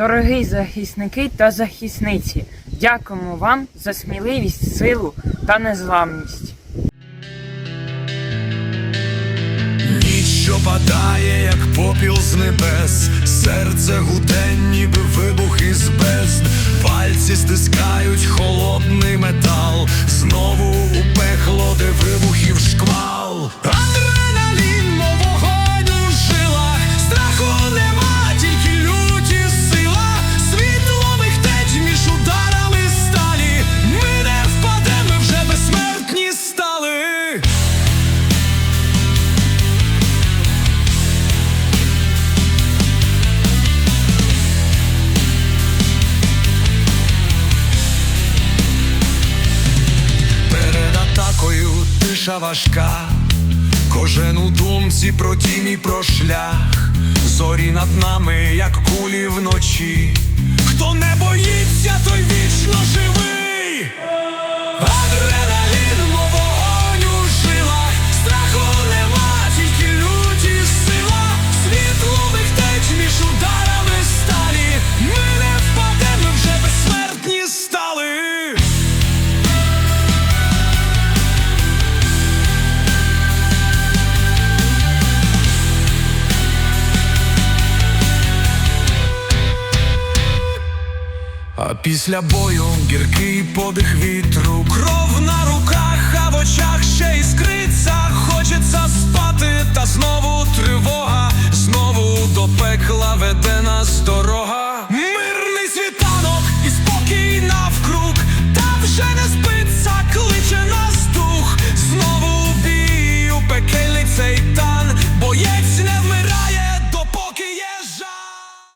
Дорогі захисники та захисниці, дякуємо вам за сміливість, силу та незламність. Ніч, що падає, як попіл з небес, серце гуде, ніби вибух із безд, пальці стискають холодний метал, знову тиша важка, кожен у думці про дім і про шлях, зорі над нами, як кулі Після бою гіркий подих вітру, кров на руках, а в очах